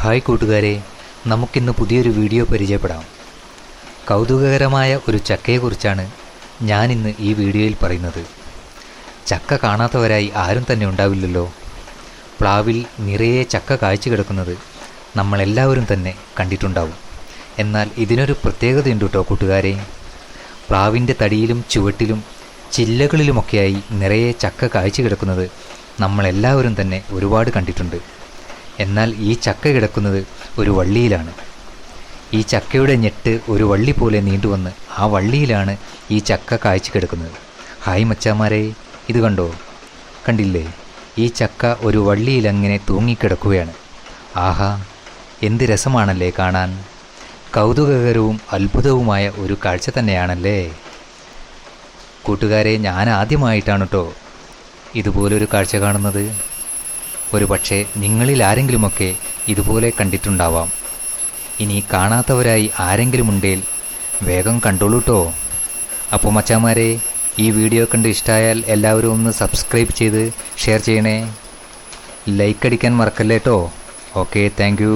Hi കൂട്ടുകാരെ നമുക്കിന്ന് പുതിയൊരു വീഡിയോ പരിചയപ്പെടാം. കൗതുകകരമായ ഒരു ചക്കയെക്കുറിച്ചാണ് ഞാനിന്ന് ഈ വീഡിയോയിൽ പറയുന്നത്. ചക്ക കാണാത്തവരായി ആരും തന്നെ ഉണ്ടാവില്ലല്ലോ. പ്ലാവിൽ നിറയെ ചക്ക കാഴ്ച കിടക്കുന്നത് നമ്മളെല്ലാവരും തന്നെ കണ്ടിട്ടുണ്ടാവും. എന്നാൽ ഇതിനൊരു പ്രത്യേകതയുണ്ട് കേട്ടോ കൂട്ടുകാരെ. പ്ലാവിന്റെ തടിയിലും ചുവട്ടിലും ചില്ലകളിലുമൊക്കെയായി നിറയെ ചക്ക കാഴ്ച കിടക്കുന്നത് നമ്മളെല്ലാവരും തന്നെ ഒരുപാട് കണ്ടിട്ടുണ്ട്. എന്നാൽ ഈ ചക്ക കിടക്കുന്നത് ഒരു വള്ളിയിലാണ്. ഈ ചക്കയുടെ ഞെട്ട് ഒരു വള്ളി പോലെ നീണ്ടുവന്ന് ആ വള്ളിയിലാണ് ഈ ചക്ക കായ്ച്ചു കിടക്കുന്നത്. ഹായ് മച്ചാമാരെ ഇത് കണ്ടോ? കണ്ടില്ലേ? ഈ ചക്ക ഒരു വള്ളിയിലങ്ങനെ തൂങ്ങിക്കിടക്കുകയാണ്. ആഹാ എന്ത് രസമാണല്ലേ കാണാൻ? കൗതുകകരവും അത്ഭുതവുമായ ഒരു കാഴ്ച തന്നെയാണല്ലേ? കൂട്ടുകാരെ ഞാൻ ആദ്യമായിട്ടാണ് കേട്ടോ ഇതുപോലൊരു കാഴ്ച കാണുന്നത്. ഒരു പക്ഷേ നിങ്ങളിൽ ആരെങ്കിലുമൊക്കെ ഇതുപോലെ കണ്ടിട്ടുണ്ടാവാം. ഇനി കാണാത്തവരായി ആരെങ്കിലും ഉണ്ടേൽ വേഗം കണ്ടോളൂ കേട്ടോ അപ്പോൾ മച്ചാമാരെ ഈ വീഡിയോ കണ്ട് ഇഷ്ടമായാൽ എല്ലാവരും ഒന്ന് സബ്സ്ക്രൈബ് ചെയ്ത് ഷെയർ ചെയ്യണേ. ലൈക്ക് അടിക്കാൻ മറക്കല്ലേ കേട്ടോ ഓക്കെ താങ്ക്